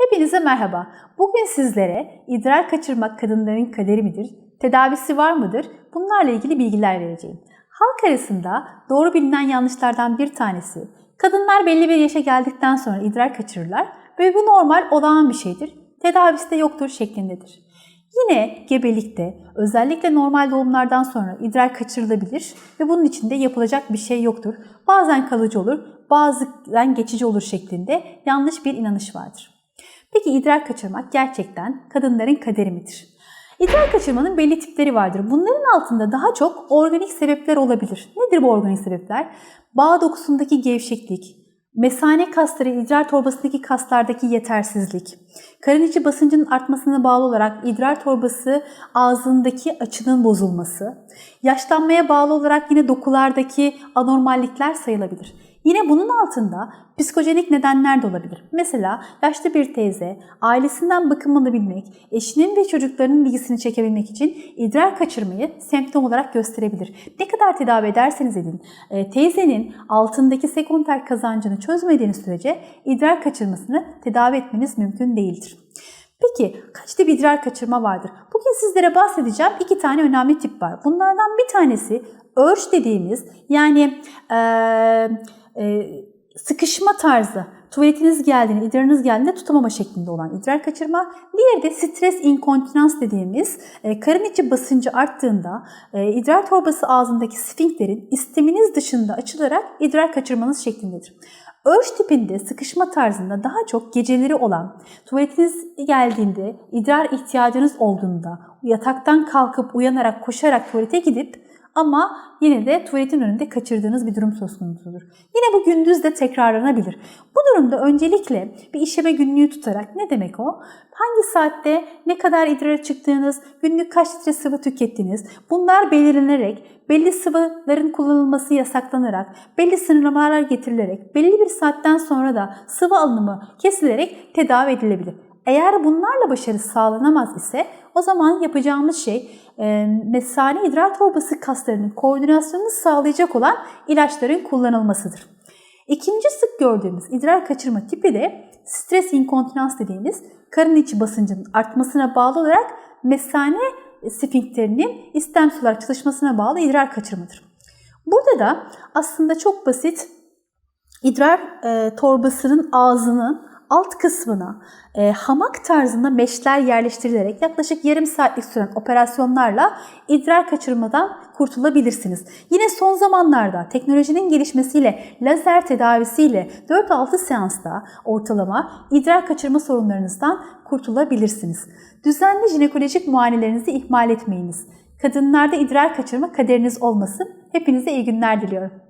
Hepinize merhaba. Bugün sizlere idrar kaçırmak kadınların kaderi midir? Tedavisi var mıdır? Bunlarla ilgili bilgiler vereceğim. Halk arasında doğru bilinen yanlışlardan bir tanesi, kadınlar belli bir yaşa geldikten sonra idrar kaçırırlar ve bu normal olağan bir şeydir. Tedavisi de yoktur şeklindedir. Yine gebelikte özellikle normal doğumlardan sonra idrar kaçırılabilir ve bunun için de yapılacak bir şey yoktur. Bazen kalıcı olur, bazen geçici olur şeklinde yanlış bir inanış vardır. Peki idrar kaçırmak gerçekten kadınların kaderi midir? İdrar kaçırmanın belli tipleri vardır. Bunların altında daha çok organik sebepler olabilir. Nedir bu organik sebepler? Bağ dokusundaki gevşeklik, mesane kasları, idrar torbasındaki kaslardaki yetersizlik, karın içi basıncının artmasına bağlı olarak idrar torbası ağzındaki açının bozulması, yaşlanmaya bağlı olarak yine dokulardaki anormallikler sayılabilir. Yine bunun altında psikojenik nedenler de olabilir. Mesela yaşlı bir teyze ailesinden bakım alabilmek, eşinin ve çocuklarının ilgisini çekebilmek için idrar kaçırmayı semptom olarak gösterebilir. Ne kadar tedavi ederseniz edin, e, teyzenin altındaki sekonder kazancını çözmediğiniz sürece idrar kaçırmasını tedavi etmeniz mümkün değildir. Peki kaç tip idrar kaçırma vardır? Bugün sizlere bahsedeceğim iki tane önemli tip var. Bunlardan bir tanesi örç dediğimiz yani e, e, sıkışma tarzı, tuvaletiniz geldiğinde, idrarınız geldiğinde tutamama şeklinde olan idrar kaçırma. Diğeri de stres inkontinans dediğimiz e, karın içi basıncı arttığında e, idrar torbası ağzındaki sfinkterin isteminiz dışında açılarak idrar kaçırmanız şeklindedir. Örç tipinde sıkışma tarzında daha çok geceleri olan, tuvaletiniz geldiğinde, idrar ihtiyacınız olduğunda, yataktan kalkıp uyanarak koşarak tuvalete gidip ama yine de tuvaletin önünde kaçırdığınız bir durum söz konusudur. Yine bu gündüz de tekrarlanabilir. Bu durumda öncelikle bir işeme günlüğü tutarak ne demek o? Hangi saatte ne kadar idrara çıktığınız, günlük kaç litre sıvı tükettiniz bunlar belirlenerek, belli sıvıların kullanılması yasaklanarak, belli sınırlamalar getirilerek, belli bir saatten sonra da sıvı alımı kesilerek tedavi edilebilir. Eğer bunlarla başarı sağlanamaz ise o zaman yapacağımız şey e, mesane idrar torbası kaslarının koordinasyonunu sağlayacak olan ilaçların kullanılmasıdır. İkinci sık gördüğümüz idrar kaçırma tipi de stres inkontinans dediğimiz karın içi basıncının artmasına bağlı olarak mesane sfinkterinin istemsiz olarak çalışmasına bağlı idrar kaçırmadır. Burada da aslında çok basit idrar e, torbasının ağzının alt kısmına e, hamak tarzında meşler yerleştirilerek yaklaşık yarım saatlik süren operasyonlarla idrar kaçırmadan kurtulabilirsiniz. Yine son zamanlarda teknolojinin gelişmesiyle lazer tedavisiyle 4-6 seansta ortalama idrar kaçırma sorunlarınızdan kurtulabilirsiniz. Düzenli jinekolojik muayenelerinizi ihmal etmeyiniz. Kadınlarda idrar kaçırma kaderiniz olmasın. Hepinize iyi günler diliyorum.